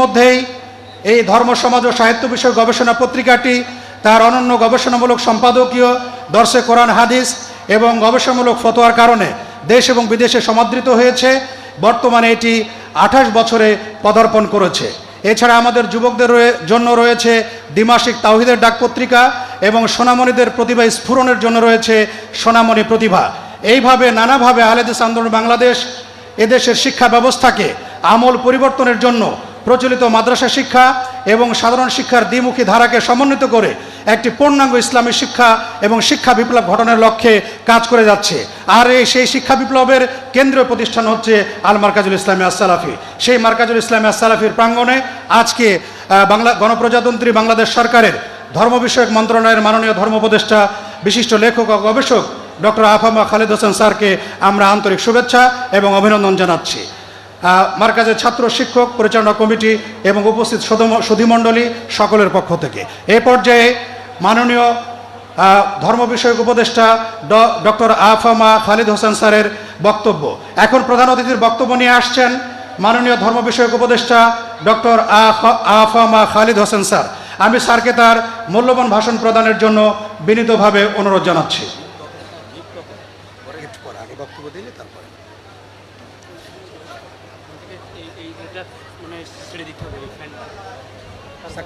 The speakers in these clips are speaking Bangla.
মধ্যেই এই ধর্ম, সমাজ ও সাহিত্য বিষয়ক গবেষণা পত্রিকাটি তার অনন্য গবেষণামূলক সম্পাদকীয়, দর্শে কোরআন, হাদিস এবং গবেষণামূলক ফতোয়ার কারণে দেশ এবং বিদেশে সমাদৃত হয়েছে। বর্তমানে এটি আঠাশ বছরে পদার্পণ করেছে। এছাড়া আমাদের যুবকদের জন্য রয়েছে দ্বিমাসিক তাওহিদের ডাক পত্রিকা এবং সোনামণিদের প্রতিভা স্ফুরণের জন্য রয়েছে সোনামণি প্রতিভা। এইভাবে নানাভাবে আলেদিস আন্দোলন বাংলাদেশ এদেশের শিক্ষা ব্যবস্থাকে আমূল পরিবর্তনের জন্য প্রচলিত মাদ্রাসা শিক্ষা এবং সাধারণ শিক্ষার দ্বিমুখী ধারাকে সমন্বিত করে একটি পূর্ণাঙ্গ ইসলামী শিক্ষা এবং শিক্ষা বিপ্লব ঘটনের লক্ষ্যে কাজ করে যাচ্ছে। আর এই সেই শিক্ষা বিপ্লবের কেন্দ্রীয় প্রতিষ্ঠান হচ্ছে আল মার্কাজুল ইসলামী আসসালাফি। সেই মার্কাজুল ইসলামী আসসালাফির প্রাঙ্গণে আজকে বাংলা গণপ্রজাতন্ত্রী বাংলাদেশ সরকারের ধর্ম বিষয়ক মন্ত্রণালয়ের মাননীয় ধর্ম উপদেষ্টা, বিশিষ্ট লেখক ও গবেষক ডক্টর আফামা খালেদ হোসেন স্যারকে আমরা আন্তরিক শুভেচ্ছা এবং অভিনন্দন জানাচ্ছি। মার্কাজের ছাত্র শিক্ষক, পরিচালনা কমিটি এবং উপস্থিত সুধীমণ্ডলী সকলের পক্ষ থেকে। এ পর্যায়ে মাননীয় ধর্ম বিষয়ক উপদেষ্টা ডক্টর আফামা খালিদ হোসেন স্যারের বক্তব্য। এখন প্রধান অতিথির বক্তব্য নিয়ে আসছেন মাননীয় ধর্ম বিষয়ক উপদেষ্টা ডক্টর আফ- আফামা খালিদ হোসেন স্যার। আমি স্যারকে তার মূল্যবান ভাষণ প্রদানের জন্য বিনীতভাবে অনুরোধ জানাচ্ছি এই এই এটা মানে ছেড়ে দিতে হবে এই ফ্যানটা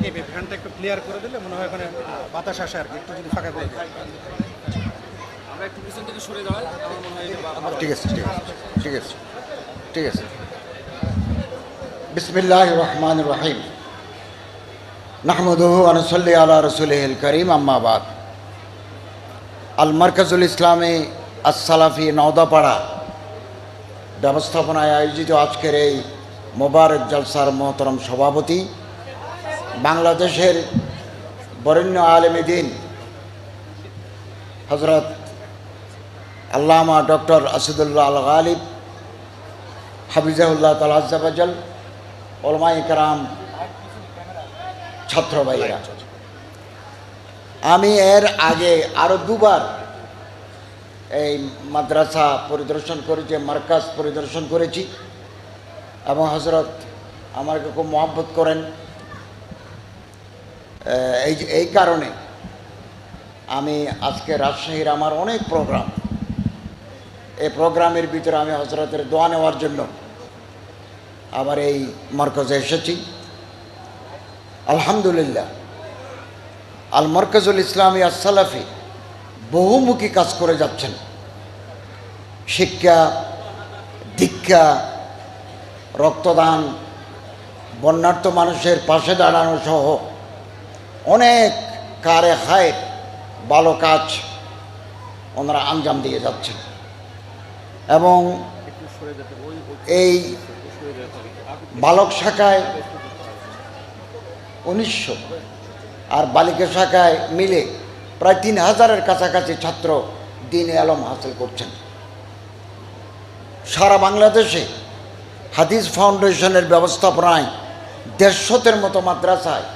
এই ফ্যানটা একটু ক্লিয়ার করে দিলে মনে হয় ওখানে বাতাস আসে আর কি একটু যদি ফাঁকা করে আমরা একটু পিছন থেকে সরে দাঁড়াই আমার মনে হয় ঠিক আছে ঠিক আছে ঠিক আছে ঠিক আছে। বিসমিল্লাহ রহমান রহিম। নাহমদুহু আনসল্লি আলা রসুলহিল করিম আম্মাবাদ আল মার্কাজুল ইসলামী আসসালাফি নওদাপাড়া। ব্যবস্থাপনায় আয়োজিত আজকের এই মোবারক জলসার মহতরম সভাপতি বাংলাদেশের বরেণ্য আলেমী দিন হজরত আল্লামা ডক্টর আসাদুল্লাহ আল গালিব হাফিজাউল্লাহ তালাজাবাজল ওলমাই কারাম, ছাত্র ভাইয়েরা। আমি এর আগে আরও দুবার এই মাদ্রাসা পরিদর্শন করেছি মার্কাজ পরিদর্শন করেছি এবং হজরত আমাকে খুব মহব্বত করেন। এই এই কারণে আমি আজকে রাজশাহীর আমার অনেক প্রোগ্রাম। এই প্রোগ্রামের ভিতরে আমি হজরতের দোয়া নেওয়ার জন্য আবার এই মরকজে এসেছি। আলহামদুলিল্লাহ আল মরকজুল ইসলামী আসসালাফি বহুমুখী কাজ করে যাচ্ছেন। শিক্ষা, দীক্ষা, রক্তদান, বন্যার্থ মানুষের পাশে দাঁড়ানো সহ অনেক কারে হায়, ভালো কাজ ওনারা আঞ্জাম দিয়ে যাচ্ছেন। এবং এই বালক শাখায় উনিশশো আর বালিকা শাখায় মিলে প্রায় তিন হাজারের কাছাকাছি ছাত্র দিন আলম হাসিল করছেন। সারা বাংলাদেশে হাদিস ফাউন্ডেশনের ব্যবস্থাপনায় দেড়শতের মতো মাদ্রাসায়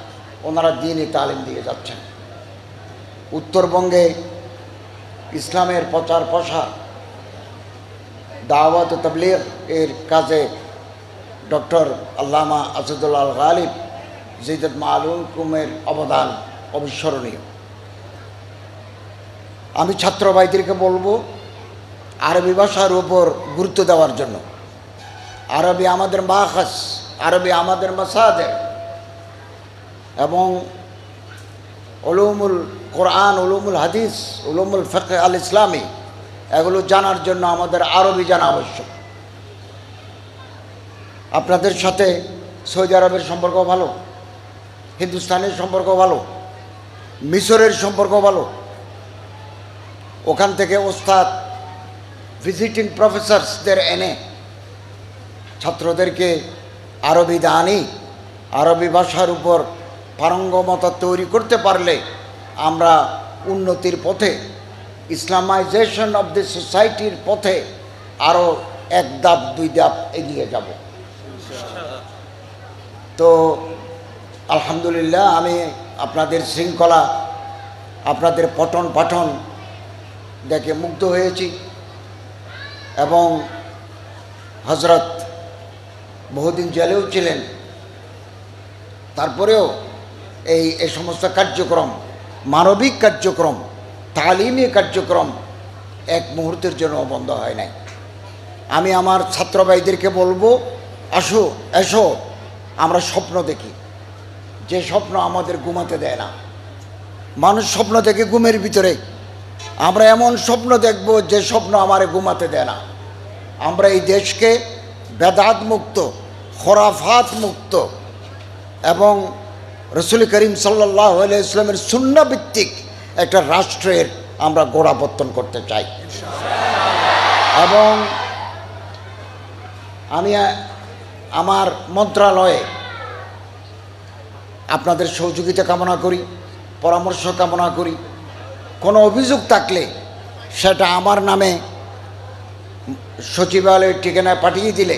ওনারা দিনই তালিম দিয়ে যাচ্ছেন। উত্তরবঙ্গে ইসলামের প্রচার প্রসার, দাওয়াত তবলিগ এর কাজে ডক্টর আল্লামা আসাদুল্লাহ গালিব জিদত মালুল কুমের অবদান অবিস্মরণীয়। আমি ছাত্র ভাইদেরকে বলব, আরবি ভাষার উপর গুরুত্ব দেওয়ার জন্য। আরবি আমাদের মাখাস, আরবি আমাদের মাসাদে এবং উলুমুল কোরআন, উলুমুল হাদিস, উলুমুল ফেক আল ইসলামী এগুলো জানার জন্য আমাদের আরবি জানা আবশ্যক। আপনাদের সাথে সৌদি আরবের সম্পর্ক ভালো, হিন্দুস্তানের সম্পর্ক ভালো, মিশরের সম্পর্ক ভালো। ওখান থেকে ওস্তাদ ভিজিটিং প্রফেসরসদের এনে ছাত্রদেরকে আরবি দানি, আরবি ভাষার উপর পারঙ্গমতা তৈরি করতে পারলে আমরা উন্নতির পথে, ইসলামাইজেশন অব দি সোসাইটির পথে আরও এক ধাপ, দুই ধাপ এগিয়ে যাব। তো আলহামদুলিল্লাহ আমি আপনাদের শৃঙ্খলা, আপনাদের পঠন পাঠন দেখে মুগ্ধ হয়েছি এবং হজরত বহুদিন জেলেও ছিলেন। তারপরেও এই এই সমস্ত কার্যক্রম, মানবিক কার্যক্রম, তালিমী কার্যক্রম এক মুহূর্তের জন্য বন্ধ হয় নাই। আমি আমার ছাত্র ভাইদেরকে বলব, আসো, এসো, আমরা স্বপ্ন দেখি। যে স্বপ্ন আমাদের ঘুমাতে দেয় না। মানুষ স্বপ্ন দেখে ঘুমের ভিতরে। আমরা এমন স্বপ্ন দেখব যে স্বপ্ন আমারে ঘুমাতে দেয় না। আমরা এই দেশকে বেদাত মুক্ত খরাফাত মুক্ত এবং রসুল করিম সাল্লাহ ইসলামের শূন্যভিত্তিক একটা রাষ্ট্রের আমরা গোড়াপত্তন করতে চাই। এবং আমি, আমার মন্ত্রণালয়ে আপনাদের সহযোগিতা কামনা করি, পরামর্শ কামনা করি। কোনো অভিযোগ থাকলে সেটা আমার নামে সচিবালয়ের ঠিকানায় পাঠিয়ে দিলে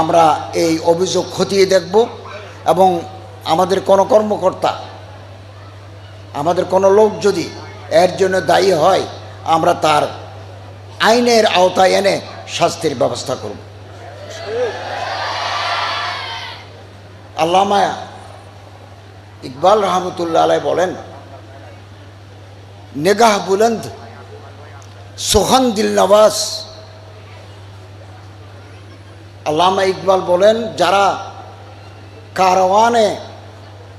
আমরা এই অভিযোগ খতিয়ে দেখব এবং আমাদের কোনো কর্মকর্তা, আমাদের কোনো লোক যদি এর জন্য দায়ী হয়, আমরা তার আইনের আওতায় এনে শাস্তির ব্যবস্থা করব। আল্লামা ইকবাল রহমতুল্লা আলাই বলেন, নেগাহ বুলন্দ সোহান দিল নওয়াজ। আল্লামা ইকবাল বলেন, যারা কারওয়ানে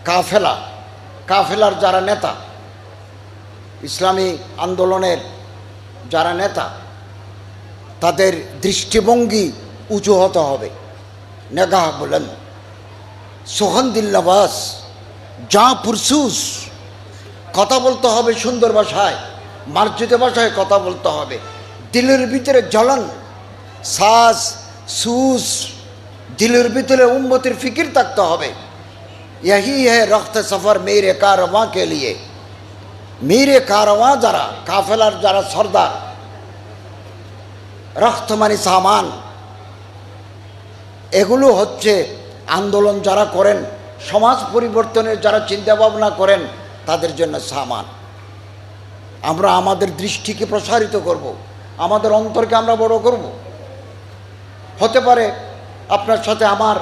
কাফেলা, কাফেলার যারা নেতা, ইসলামী আন্দোলনের যারা নেতা, তাদের দৃষ্টিভঙ্গি উঁচু হতে হবে। নেগাহ বলেন, সোহানদিল নবাস যা পুরসুস, কথা বলতে হবে সুন্দর ভাষায়, মার্জিত ভাষায় কথা বলতে হবে। দিলের ভিতরে জ্বলন শ্বাস সুস, দিলের ভিতরে উম্মতির ফিকির থাকতে হবে। यही है रख्त सफ़र मेरे कारवां के लिए মেরে কারওয়া যারা কাফেলার যারা সর্দার রক্ত মানে সামান এগুলো হচ্ছে আন্দোলন যারা করেন সমাজ পরিবর্তনের যারা চিন্তা ভাবনা করেন তাদের জন্য সামান আমরা আমাদের দৃষ্টিকে প্রসারিত করব। আমাদের অন্তরকে আমরা বড় করব। হতে পারে আপনার সাথে আমার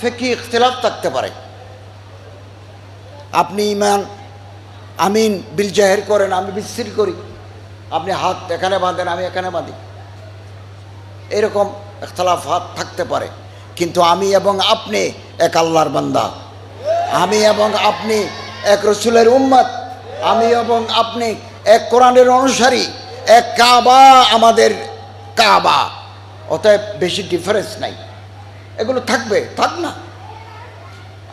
ফেকি ইখতলাফ থাকতে পারে আপনি ইমান, আমিন, বিল জাহের করেন, আমি বিশ্রী করি। আপনি হাত এখানে বাঁধেন, আমি এখানে বাঁধি। এরকম হাত থাকতে পারে। কিন্তু আমি এবং আপনি এক আল্লাহর বান্দা। আমি এবং আপনি এক রসুলের উম্মত। আমি এবং আপনি এক কোরআনের অনুসারী। এক কাবা আমাদের কাবা। অতএব বেশি ডিফারেন্স নাই। এগুলো থাকবে, থাক না।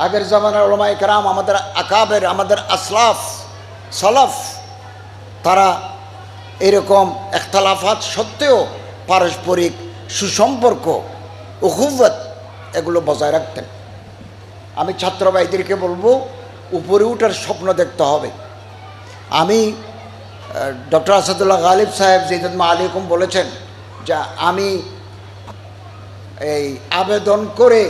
আগের জামানার ওলামাই কেরাম, আমাদের আকাবের, আমাদের আসলাফ, সলাফ, তারা এরকম একতলাফাত সত্ত্বেও পারস্পরিক সুসম্পর্ক উহুবত এগুলো বজায় রাখতেন। আমি ছাত্র ভাইদেরকে বলব, উপরে উঠার স্বপ্ন দেখতে হবে। আমি ডক্টর আসাদুল্লাহ গালিব সাহেব জিদুল আলিকুম বলেছেন যে আমি এই আবেদন করে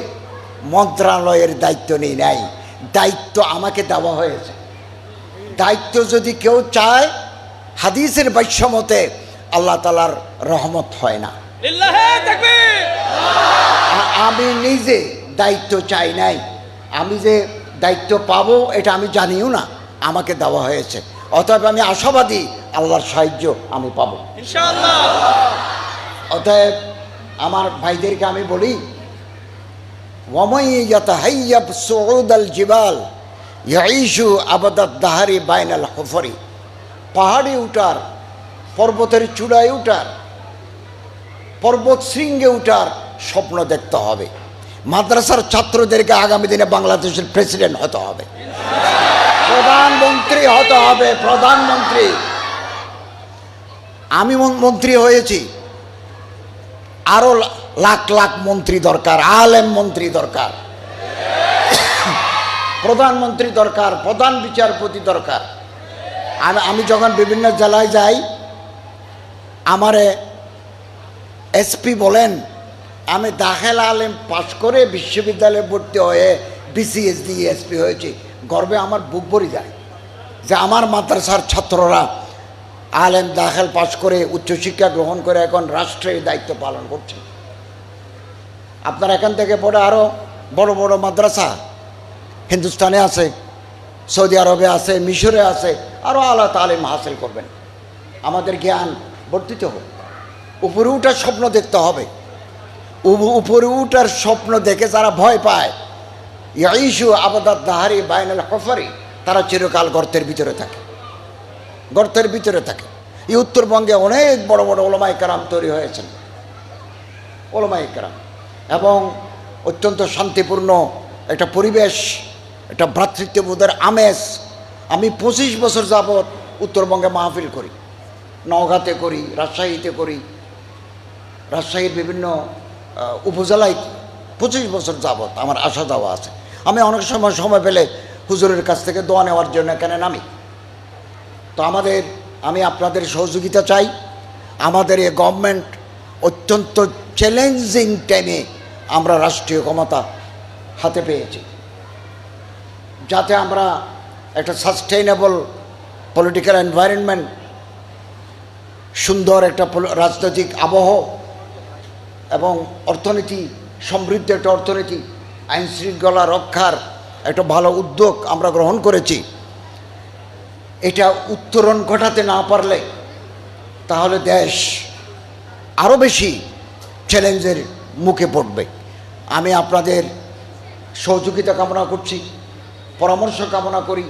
মন্ত্রণালয়ের দায়িত্ব নেই নাই। দায়িত্ব আমাকে দেওয়া হয়েছে। দায়িত্ব যদি কেউ চায় হাদিসের বাক্যমতে আল্লাহ তালার রহমত হয় না। আমি নিজে দায়িত্ব চাই নাই। আমি যে দায়িত্ব পাবো এটা আমি জানিও না। আমাকে দেওয়া হয়েছে। অতএব আমি আশাবাদী আল্লাহর সাহায্য আমি পাবো। অতএব আমার ভাইদেরকে আমি বলি পাহাড়ে উঠার, পর্বতের চূড়ায় উঠার, পর্বত শৃঙ্গে উঠার স্বপ্ন দেখতে হবে। মাদ্রাসার ছাত্রদেরকে আগামী দিনে বাংলাদেশের প্রেসিডেন্ট হতে হবে। প্রধানমন্ত্রী হতে হবে, প্রধানমন্ত্রী। আমি মন- মন্ত্রী হয়েছি। আরও লাখ লাখ মন্ত্রী দরকার, আলেম মন্ত্রী দরকার, প্রধানমন্ত্রী দরকার, প্রধান বিচারপতি দরকার। আমি আমি যখন বিভিন্ন জেলায় যাই, আমারে এসপি বলেন, আমি দাখেল আলেম পাশ করে বিশ্ববিদ্যালয়ে ভর্তি হয়ে বিসিএস দিয়ে এসপি হয়েছি। গর্বে আমার বুক ভরে যায় যে আমার মাদ্রাসার ছাত্ররা আলেম দাখেল পাশ করে উচ্চশিক্ষা গ্রহণ করে এখন রাষ্ট্রের দায়িত্ব পালন করছে। আপনার এখান থেকে পড়ে আরও বড় বড় মাদ্রাসা। হিন্দুস্তানে আছে, সৌদি আরবে আছে, মিশরে আছে আরও আল্লাহ তালিম হাসিল করবেন। আমাদের জ্ঞান বর্ধিত হোক। উপরে উঠার স্বপ্ন দেখতে হবে। উপরে উঠার স্বপ্ন দেখে যারা ভয় পায় ইয়াইশু আবাদাত দাহারি বাইনাল হফারি, তারা চিরকাল গর্তের ভিতরে থাকে। গর্তের ভিতরে থাকে। এই উত্তরবঙ্গে অনেক বড় বড় ওলমাই কারাম তৈরি হয়েছেন। ওলমাই কারাম। এবং অত্যন্ত শান্তিপূর্ণ একটা পরিবেশ, একটা ভ্রাতৃত্ববোধের আমেজ আমি পঁচিশ বছর যাবৎ উত্তরবঙ্গে মাহফিল করি, নওগাঁতে করি, রাজশাহীতে করি, রাজশাহীর বিভিন্ন উপজেলায় পঁচিশ বছর যাবৎ আমার আসা যাওয়া আছে। আমি অনেক সময় সময় পেলে হুজুরের কাছ থেকে দোয়া নেওয়ার জন্য এখানে নামি। তো আমাদের, আমি আপনাদের সহযোগিতা চাই। আমাদের এই গভর্নমেন্ট অত্যন্ত চ্যালেঞ্জিং টাইমে আমরা রাষ্ট্রীয় ক্ষমতা হাতে পেয়েছি। যাতে আমরা একটা সাস্টেইনেবল পলিটিক্যাল এনভায়রনমেন্ট সুন্দর একটা রাজনৈতিক আবহ এবং অর্থনীতি, সমৃদ্ধ একটা অর্থনীতি, আইন শৃঙ্খলা রক্ষার একটা ভালো উদ্যোগ আমরা গ্রহণ করেছি। এটা উত্তরণ ঘটাতে না পারলে তাহলে দেশ আরও বেশি চ্যালেঞ্জের মুখে পড়বে। আমি আপনাদের সহযোগিতা কামনা করছি, পরামর্শ কামনা করি,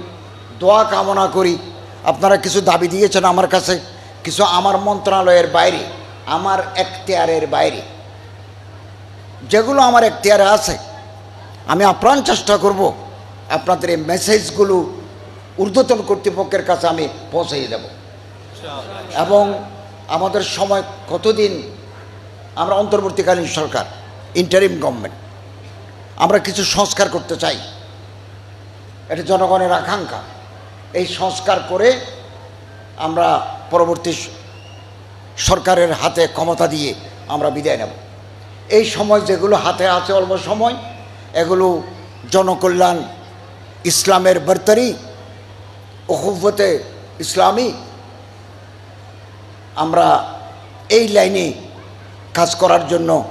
দোয়া কামনা করি। আপনারা কিছু দাবি দিয়েছেন আমার কাছে, কিছু আমার মন্ত্রণালয়ের বাইরে, আমার এখতিয়ারের বাইরে। যেগুলো আমার এখতিয়ারে আছে, আমি আপ্রাণ চেষ্টা করব আপনাদের এই মেসেজগুলো ঊর্ধ্বতন কর্তৃপক্ষের কাছে আমি পৌঁছিয়ে দেব। এবং আমাদের সময় কতদিন আমরা অন্তর্বর্তীকালীন সরকার? ইন্টারিম গভর্নমেন্ট আমরা কিছু সংস্কার করতে চাই। এটা জনগণের আকাঙ্ক্ষা। এই সংস্কার করে আমরা পরবর্তী সরকারের হাতে ক্ষমতা দিয়ে আমরা বিদায় নেব। এই সময় যেগুলো হাতে আছে অল্প সময়, এগুলো জনকল্যাণ, ইসলামের বর্তারি, ওহুবতে ইসলামী, আমরা এই লাইনে কাজ করার জন্য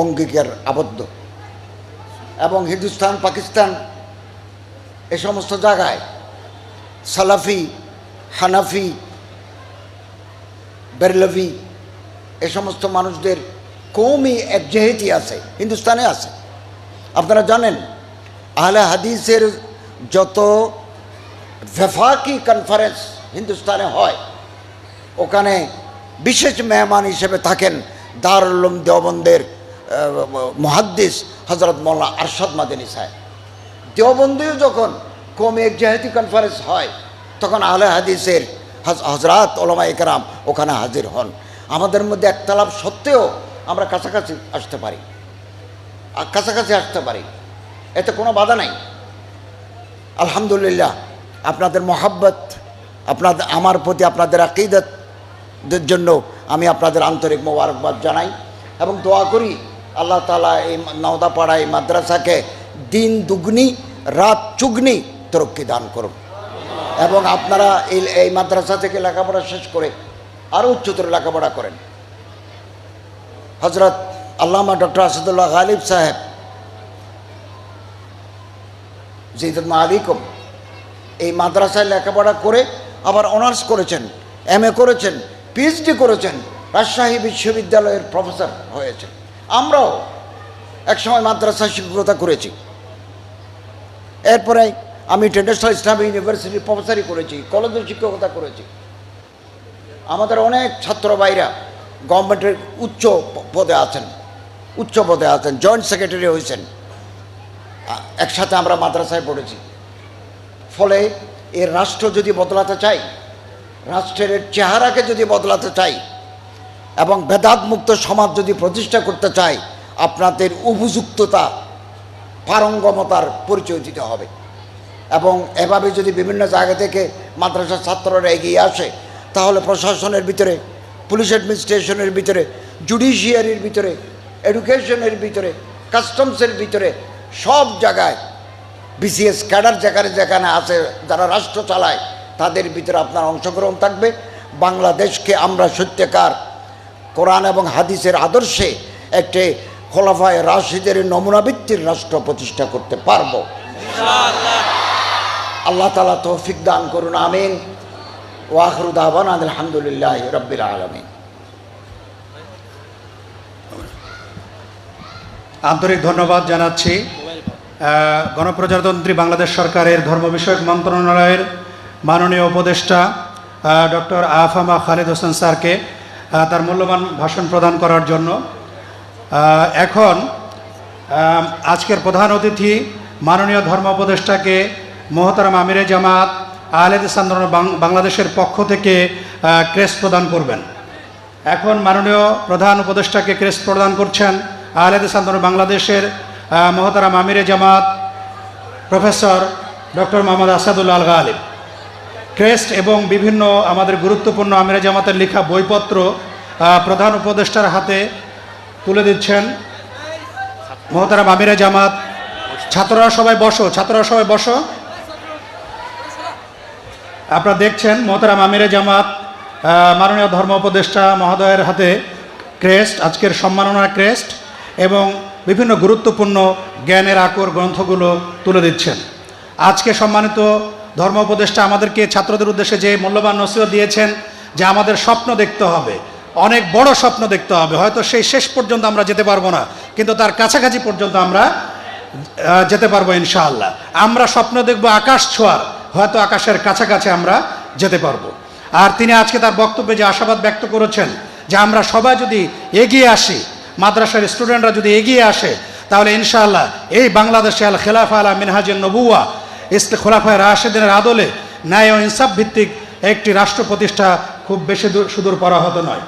অঙ্গীকার আবদ্ধ। এবং হিন্দুস্তান, পাকিস্তান এ সমস্ত জায়গায় সালাফি, হানাফি, বেরলভি এ সমস্ত মানুষদের কমই একজেহেতি আছে, হিন্দুস্তানে আছে। আপনারা জানেন, আহলে হাদিসের যত ভেফাকি কনফারেন্স হিন্দুস্তানে হয়, ওখানে বিশেষ মেহমান হিসেবে থাকেন দারুলুম দেওবন্দের মহাদ্দিস হজরত মোল্লা আরশাদ মাদিনী সাহেব। দেওবন্দিও যখন কমে একজাহাতি কনফারেন্স হয়, তখন আহলে হাদিসের হজ- হজরত ওলামা একরাম ওখানে হাজির হন। আমাদের মধ্যে একতলাপ সত্ত্বেও আমরা কাছাকাছি আসতে পারি। কাছাকাছি আসতে পারি। এতে কোনো বাধা নাই। আলহামদুলিল্লাহ, আপনাদের মহাব্বত আপনাদের আমার প্রতি আপনাদের আকিদতদের জন্য আমি আপনাদের আন্তরিক মোবারকবাদ জানাই এবং দোয়া করি আল্লাহ তালা এই নওদাপাড়া এই মাদ্রাসাকে দিন দুগ্নি, রাত চুগনি তরক্কি দান করুন। এবং আপনারা এই এই মাদ্রাসা থেকে লেখাপড়া শেষ করে আরও উচ্চতর লেখাপড়া করেন। হজরত আল্লামা ডক্টর আসাদুল্লাহ গালিব সাহেব জিদুল আলিকুম এই মাদ্রাসায় লেখাপড়া করে আবার অনার্স করেছেন, এম করেছেন, পিএইচডি করেছেন, রাজশাহী বিশ্ববিদ্যালয়ের প্রফেসর হয়েছেন। আমরাও একসময় মাদ্রাসায় শিক্ষকতা করেছি। এরপরে আমি ইন্টারন্যাশনাল ইসলামিক ইউনিভার্সিটির প্রফেসরই করেছি কলেজের শিক্ষকতা করেছি। আমাদের অনেক ছাত্র ভাইরা গভর্নমেন্টের উচ্চ পদে আছেন, উচ্চ পদে আছেন জয়েন্ট সেক্রেটারি হয়েছেন। একসাথে আমরা মাদ্রাসায় পড়েছি। ফলে এর রাষ্ট্র যদি বদলাতে চাই, রাষ্ট্রের চেহারাকে যদি বদলাতে চাই এবং বেদাত মুক্ত সমাজ যদি প্রতিষ্ঠা করতে চাই আপনাদের উপযুক্ততা, পারঙ্গমতার পরিচয় দিতে হবে। এবং এভাবে যদি বিভিন্ন জায়গা থেকে মাদ্রাসার ছাত্ররা এগিয়ে আসে, তাহলে প্রশাসনের ভিতরে, পুলিশ অ্যাডমিনিস্ট্রেশনের ভিতরে, জুডিশিয়ারির ভিতরে, এডুকেশনের ভিতরে, কাস্টমসের ভিতরে, সব জায়গায় বিসিএস ক্যাডার যেখানে যেখানে আছে, যারা রাষ্ট্র চালায়, তাদের ভিতরে আপনার অংশগ্রহণ থাকবে। বাংলাদেশকে আমরা সত্যিকার কোরআন এবং হাদিসের আদর্শে একটি খোলাফায় রাশিদের নমুনাভিত্তির রাষ্ট্র প্রতিষ্ঠা করতে পারব। আল্লাহ তালা তৌফিক দান করুন, আমিন। ওয়াখরুদ আহবান আলহামদুলিল্লাহ রব্বিল আলমিন। আন্তরিক ধন্যবাদ জানাচ্ছি। গণপ্রজাতন্ত্রী বাংলাদেশ সরকারের ধর্ম বিষয়ক মন্ত্রণালয়ের মাননীয় উপদেষ্টা ডক্টর আফামা খালিদ হোসেন স্যারকে তার মূল্যবান ভাষণ প্রদান করার জন্য। এখন আজকের প্রধান অতিথি মাননীয় ধর্ম উপদেষ্টাকে মোহতারাম আমিরে জামাত আহলেদিস আন্দোলন বাংলাদেশের পক্ষ থেকে ক্রেস প্রদান করবেন। এখন মাননীয় প্রধান উপদেষ্টাকে ক্রেস প্রদান করছেন আহলেদিস আন্দোলন বাংলাদেশের মহতারাম আমিরে জামাত professor doctor Mohammad Asadullah Al Ghalib. Crest এবং বিভিন্ন আমাদের গুরুত্বপূর্ণ আমিরা জামাতের লেখা বইপত্র প্রধান উপদেষ্টার হাতে তুলে দিচ্ছেন মহতারাম আমিরে জামাত। ছাত্ররা সবাই বসো, ছাত্ররা সবাই বসো। আপনারা দেখছেন মোহতারাম আমিরে জামাত মাননীয় ধর্ম উপদেষ্টা মহোদয়ের হাতে ক্রেস্ট, আজকের সম্মাননা ক্রেস্ট এবং বিভিন্ন গুরুত্বপূর্ণ জ্ঞানের আকর গ্রন্থগুলো তুলে দিচ্ছেন। আজকে সম্মানিত ধর্ম উপদেষ্টা আমাদেরকে ছাত্রদের উদ্দেশ্যে যে মূল্যবান নসিহত দিয়েছেন যে আমাদের স্বপ্ন দেখতে হবে, অনেক বড় স্বপ্ন দেখতে হবে। হয়তো সেই শেষ পর্যন্ত আমরা যেতে পারব না, কিন্তু তার কাছাকাছি পর্যন্ত আমরা যেতে পারব ইনশাআল্লাহ। আমরা স্বপ্ন দেখব আকাশ ছোঁয়ার, হয়তো আকাশের কাছাকাছি আমরা যেতে পারব। আর তিনি আজকে তার বক্তব্যে যে আশাবাদ ব্যক্ত করেছেন, যে আমরা সবাই যদি এগিয়ে আসি, মাদ্রাসার স্টুডেন্টরা যদি এগিয়ে আসে, তাহলে ইনশাআল্লাহ এই বাংলাদেশে আল খেলাফা আলা মিনহাজের নবুয়া ইসলে খোলাফায় রাশেদিনের আদলে ন্যায় ও ইনসাফ ভিত্তিক একটি রাষ্ট্র প্রতিষ্ঠা খুব বেশি দূর, সুদূর পরাহত নয়।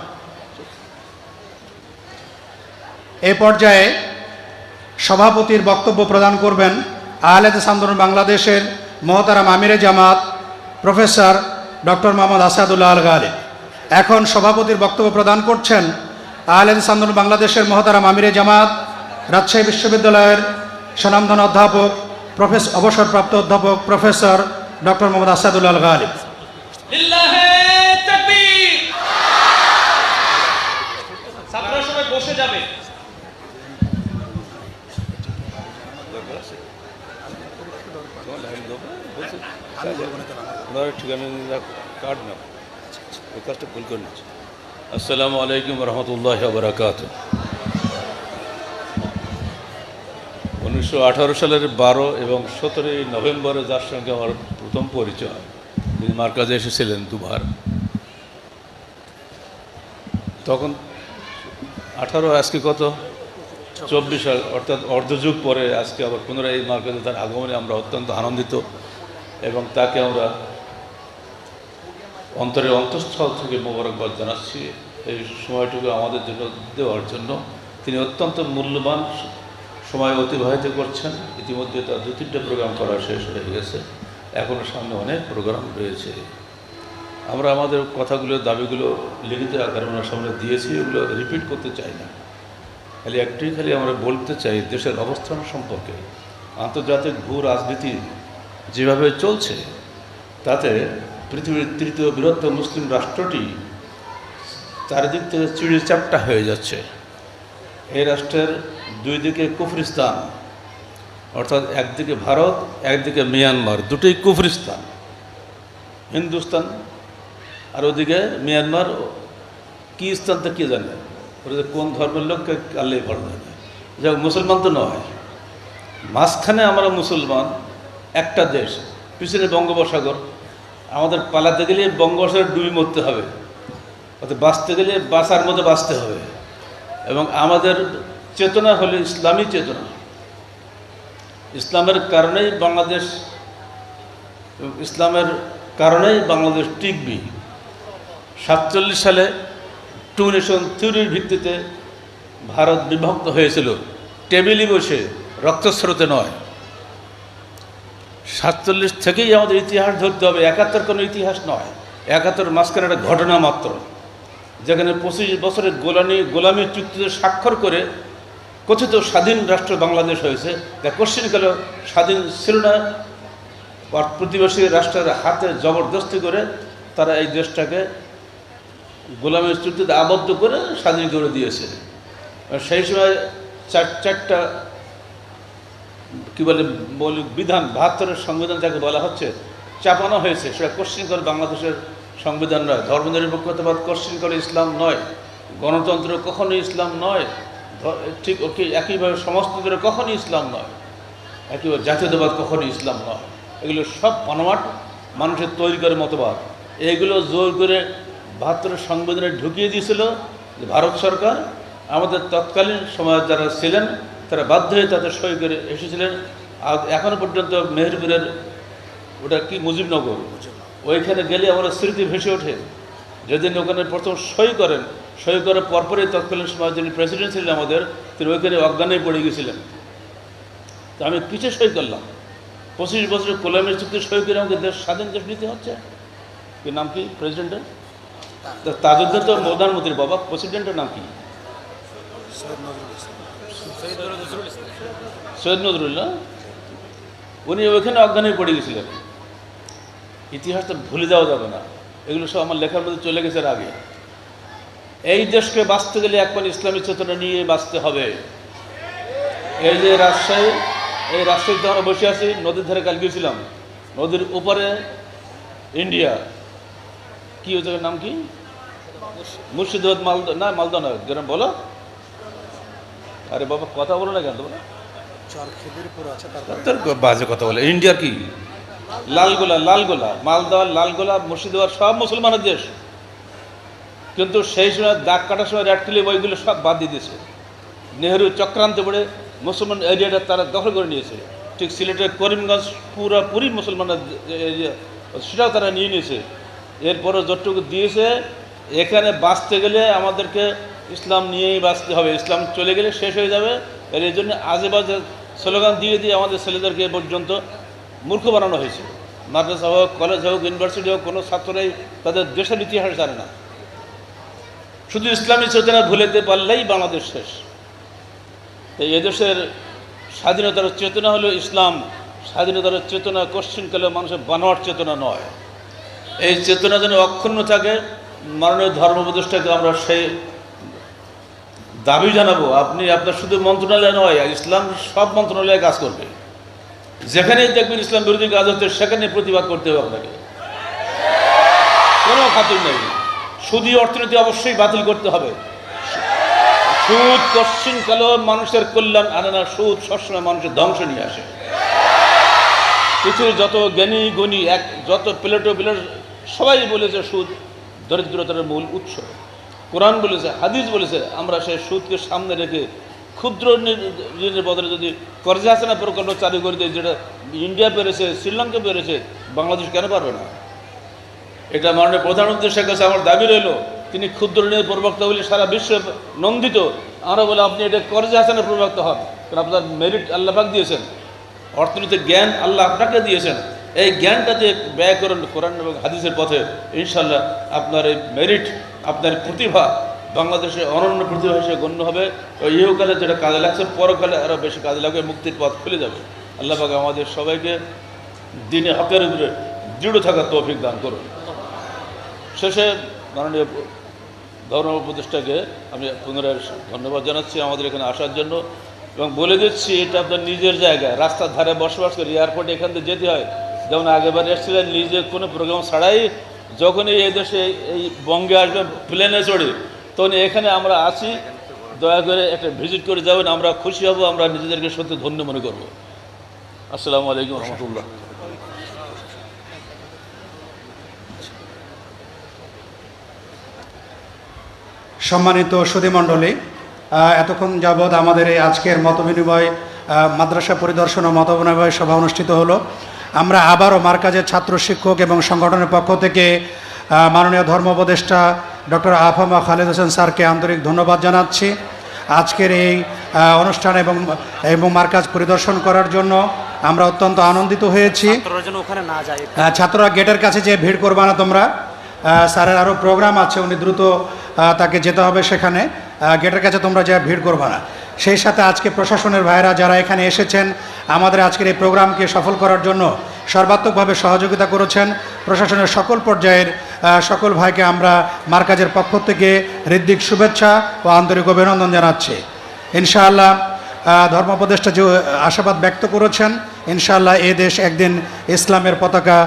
এ পর্যায়ে সভাপতির বক্তব্য প্রদান করবেন আহলেদিস আন্দোলন বাংলাদেশের মহতারাম আমিরে জামাত প্রফেসর ডক্টর মোহাম্মদ আসাদুল্লাহ আল গালিব। এখন সভাপতির বক্তব্য প্রদান করছেন আহলেদিস আন্দোলন বাংলাদেশের মহতারাম আমিরে জামাত রাজশাহী বিশ্ববিদ্যালয়ের স্বনামধন অধ্যাপক প্রফেসর অবসরপ্রাপ্ত অধ্যাপক প্রফেসর ডক্টর মোহাম্মদ আসাদুল্লাহ আল গালিব। বসে যাবে। আসসালামু আলাইকুম রহমতুল্লাহ বরাকাত উনিশশো আঠারো সালের বারো এবং সতেরোই নভেম্বরে যার সঙ্গে আমার প্রথম পরিচয়, তিনি মার্কাজে এসেছিলেন দুবার। তখন আঠারো, আজকে কত? চব্বিশ সাল অর্থাৎ অর্ধযুগ পরে আজকে আবার পুনরায় এই মার্কেটে তার আগমনে আমরা অত্যন্ত আনন্দিত এবং তাকে আমরা অন্তরের অন্তঃস্থল থেকে মোবারকবাদ জানাচ্ছি। এই সময়টুকু আমাদের জন্য দেওয়ার জন্য। তিনি অত্যন্ত মূল্যবান সময় অতিবাহিত করছেন। ইতিমধ্যে তার দু, তিনটে প্রোগ্রাম করা শেষ হয়ে গেছে। এখনও সামনে অনেক প্রোগ্রাম রয়েছে। আমরা আমাদের কথাগুলো, দাবিগুলো লিখিত আকারে ওনার সামনে দিয়েছি, এগুলো রিপিট করতে চাই না। খালি একটাই খালি আমরা বলতে চাই, দেশের অবস্থান সম্পর্কে। আন্তর্জাতিক ভূ রাজনীতি যেভাবে চলছে, তাতে পৃথিবীর তৃতীয় বৃহত্তম মুসলিম রাষ্ট্রটি চারিদিক থেকে চিড়ি চাপটা হয়ে যাচ্ছে। এই রাষ্ট্রের দুই দিকে কুফরিস্তান, অর্থাৎ একদিকে ভারত, একদিকে মিয়ানমার, দুটোই কুফরিস্তান। হিন্দুস্তান আর ওদিকে মিয়ানমার, কি স্থান তা কে জানে? যে কোন ধর্মের লোককে আল্লাহ ভালো জানে যাক মুসলমান তো নয়। মাঝখানে আমরা মুসলমান, একটা দেশ, পিছনে বঙ্গোপসাগর। আমাদের পালাতে গেলে বঙ্গোপসাগর ডুবি মরতে হবে। অর্থাৎ বাঁচতে গেলে বাঁচার মতো বাঁচতে হবে। এবং আমাদের চেতনা হলো ইসলামী চেতনা। ইসলামের কারণেই বাংলাদেশ, ইসলামের কারণেই বাংলাদেশ টিকবি। সাতচল্লিশ সালে টু নেশন থিওরির ভিত্তিতে ভারত বিভক্ত হয়েছিল। টেবিলে বসে রক্তস্রোতে নয়। সাতচল্লিশ থেকেই আমাদের ইতিহাস ধরতে হবে। একাত্তর কোনো ইতিহাস নয়। একাত্তর মাঝখানে একটা ঘটনা মাত্র। যেখানে পঁচিশ বছরের গোলামি গোলামি চুক্তিতে স্বাক্ষর করে কথিত স্বাধীন রাষ্ট্র বাংলাদেশ হয়েছে। যা কোশ্চিনকালে স্বাধীন ছিল না। প্রতিবেশী রাষ্ট্রের হাতে জবরদস্তি করে তারা এই দেশটাকে গোলামের চুক্তিতে আবদ্ধ করে স্বাধীন করে দিয়েছে। সেই সময় চার, চারটা কী বলে, মৌলিক বিধান, বাহাত্তরের সংবিধান যাকে বলা হচ্ছে, চাপানো হয়েছে। সেটা কোশ্চিন করে বাংলাদেশের সংবিধান নয় ধর্মনিরপেক্ষতাবাদ কোশ্চিন করে ইসলাম নয়, গণতন্ত্র কখনোই ইসলাম নয় ঠিক ওকে একইভাবে সমস্তদের কখনোই ইসলাম নয় একেবারে জাতীয়তাবাদ কখনোই ইসলাম নয়। এগুলো সব বানোয়াট মানুষের তৈরি করে মতবাদ। এগুলো জোর করে বাহাত্তরের সংবিধানে ঢুকিয়ে দিয়েছিল ভারত সরকার, আমাদের তৎকালীন সময় যারা ছিলেন, তারা বাধ্য হয়ে তাদের সই করে এসেছিলেন। আর এখনও পর্যন্ত মেহেরপুরের ওটা কি? মুজিবনগর। ওইখানে গেলে আমার স্মৃতি ভেসে ওঠে। যেদিন ওখানে প্রথম সই করেন, সই করার পরপরই তৎকালীন সময় যিনি প্রেসিডেন্ট ছিলেন আমাদের, তিনি ওইখানে অজ্ঞানে পড়ে গেছিলেন। তো আমি পিছে সই করলাম? পঁচিশ বছরের কোলামের চুক্তি সই করে আমাকে দেশ স্বাধীন দেশ নিতে হচ্ছে। কি নাম কি প্রেসিডেন্টের তাজউদ্দিন তো প্রধানমন্ত্রীর বাবা প্রেসিডেন্টের নাম কি? সৈয়দ নজরুল্লাহ উনি ওইখানে অজ্ঞানে পড়ে গেছিলেন। ইতিহাসটা ভুলে যাওয়া যাবে না। এগুলো সব আমার লেখার মধ্যে চলে গেছে আগে। এই দেশকে বাঁচতে গেলে একবার ইসলামী চেতনা নিয়ে বাঁচতে হবে। এই যে রাজশাহী এই রাজশাহীতে আমরা বসে আছি নদীর ধারে কাল গিয়েছিলাম। নদীর উপরে ইন্ডিয়া। কি ওই জায়গার নাম কি? মুর্শিদাবাদ মালদা না মালদা নয় যেরকম বলো। আরে বাবা কথা বলো না কেন তোমরা? বাজে কথা বলে। ইন্ডিয়ার কি? লালগোলা লালগোলা মালদা লালগোলা, মুর্শিদাবাদ, সব মুসলমানের দেশ। কিন্তু সেই সময় দাগ কাটার সময় রেড ক্লিপ ওইগুলো সব বাদ দিয়ে দিয়েছে। নেহেরু চক্রান্ত পড়ে মুসলমান এরিয়াটা তারা দখল করে নিয়েছে। ঠিক সিলেটের করিমগঞ্জ পুরোপুরি মুসলমানের এরিয়া, সেটাও তারা নিয়ে নিয়েছে। এরপরে যতটুকু দিয়েছে, এখানে বাঁচতে গেলে আমাদেরকে ইসলাম নিয়েই বাঁচতে হবে। ইসলাম চলে গেলে শেষ হয়ে যাবে। এর জন্য আজে বাজে স্লোগান দিয়ে দিয়ে আমাদের ছেলেদেরকে পর্যন্ত মূর্খ বানানো হয়েছে। মাদ্রাসা হোক কলেজ হোক ইউনিভার্সিটি হোক, কোনো ছাত্ররাই তাদের দেশের ইতিহাস জানে না। শুধু ইসলামী চেতনা ভুলেতে পারলেই বাংলাদেশ শেষ। তো এদেশের স্বাধীনতার চেতনা হলো ইসলাম। স্বাধীনতার চেতনা কোশ্চিনকালে মানুষের বানোয়ার চেতনা নয়। এই চেতনা যেন অক্ষুণ্ণ থাকে, মাননীয় ধর্ম উপদেষ্টাকে আমরা সেই দাবি জানাব। আপনি, আপনার শুধু মন্ত্রণালয় নয়, ইসলাম সব মন্ত্রণালয়ে কাজ করবে। যেখানেই দেখবেন ইসলাম বিরোধী কাজ হচ্ছে সেখানে প্রতিবাদ করতে হবে আপনাকে। কোনো খাতির নেই। সুদী অর্থনীতি অবশ্যই বাতিল করতে হবে। সুদ, কশ্চিন কালো মানুষের কল্যাণ আনে না, সুদ সবসময় মানুষের ধ্বংস নিয়ে আসে। পৃথিবীর যত জ্ঞানী, গুণী, এক, যত প্লেটো প্লেট সবাই বলেছে সুদ দরিদ্রতার মূল উৎস। কোরআন বলেছে, হাদিস বলেছে, আমরা সেই সুদকে সামনে রেখে ক্ষুদ্র ঋণ- ঋণের বদলে যদি কর্জা হাসানা প্রকল্প চালু করে দিই যেটা ইন্ডিয়া পেরেছে, শ্রীলঙ্কা পেরেছে, বাংলাদেশ কেন পারবে না? এটা মাননীয় প্রধানমন্ত্রীর শেখ কাছে আমার দাবি রইল, তিনি ক্ষুদ্র ঋণের প্রবক্তা বলে সারা বিশ্বে নন্দিত। আমরা বলে, আপনি এটা কর্জা হাসানের প্রবক্তা হন, কারণ আপনার মেরিট আল্লাহাক দিয়েছেন। অর্থনীতির জ্ঞান আল্লাহ আপনাকে দিয়েছেন। এই জ্ঞানটা যে ব্যয় করেন কোরআন এবং হাদিসের পথে। ইনশাল্লাহ আপনার এই মেরিট আপনার প্রতিভা বাংলাদেশে অনন্য প্রতিভা হিসেবে গণ্য হবে। ও ইহকালে যেটা কাজে লাগছে, পরকালে আরও বেশি কাজে লাগবে, মুক্তির পথ খুলে যাবে। আল্লাহ পাক আমাদের সবাইকে দিনে হকের উপরে দৃঢ় থাকার তৌফিক দান করুন। শেষে মাননীয় ধর্ম উপদেষ্টাকে আমি পুনরায় ধন্যবাদ জানাচ্ছি আমাদের এখানে আসার জন্য এবং বলে দিচ্ছি, এটা আপনার নিজের জায়গা। রাস্তার ধারে বসবাস করি এয়ারপোর্টে এখান থেকে যেতে হয়। যেমন আগেবার এসেছিলেন, নিজে কোনো প্রোগ্রাম ছাড়াই যখনই এই দেশে এই বঙ্গে আসবেন প্লেনে চড়ে। তখন এখানে আমরা আছি। দয়া করে একটা ভিজিট করে যাবেন আমরা খুশি হব আমরা নিজেদেরকে সত্যি ধন্য মনে করব। আসসালামু আলাইকুম রহমতুল্লাহ। সম্মানিত সুধীমণ্ডলী আহ, এতক্ষণ যাবৎ আমাদের এই আজকের মতবিনিময় মাদ্রাসা পরিদর্শন ও মতবিনিময় সভা অনুষ্ঠিত হলো। আমরা আবারও মার্কাজের ছাত্র শিক্ষক এবং সংগঠনের পক্ষ থেকে মাননীয় ধর্ম উপদেষ্টা ডক্টর আফামা খালেদ হোসেন স্যারকে আন্তরিক ধন্যবাদ জানাচ্ছি। আজকের এই অনুষ্ঠান এবং এবং মার্কাজ পরিদর্শন করার জন্য আমরা অত্যন্ত আনন্দিত হয়েছি। ছাত্ররা যেন ওখানে না যায়। ছাত্ররা গেটের কাছে যে ভিড় করবা না তোমরা। স্যারের আরও প্রোগ্রাম আছে উনি দ্রুত তাকে যেতে হবে সেখানে। গেটের কাছে তোমরা যা ভিড় করবা না। সেই সাথে আজকে প্রশাসনের ভাইরা যারা এখানে এসেছেন আমাদের আজকের এই প্রোগ্রামকে সফল করার জন্য সর্বাত্মকভাবে সহযোগিতা করেছেন প্রশাসনের সকল পর্যায়ের সকল ভাইকে আমরা মার্কাজের পক্ষ থেকে হৃদ্দিক শুভেচ্ছা ও আন্তরিক অভিনন্দন জানাচ্ছি। ইনশাআল্লাহ ধর্মপ্রদেশটা যে আশাবাদ ব্যক্ত করেছেন, ইনশাআল্লাহ এ দেশ একদিন ইসলামের পতাকা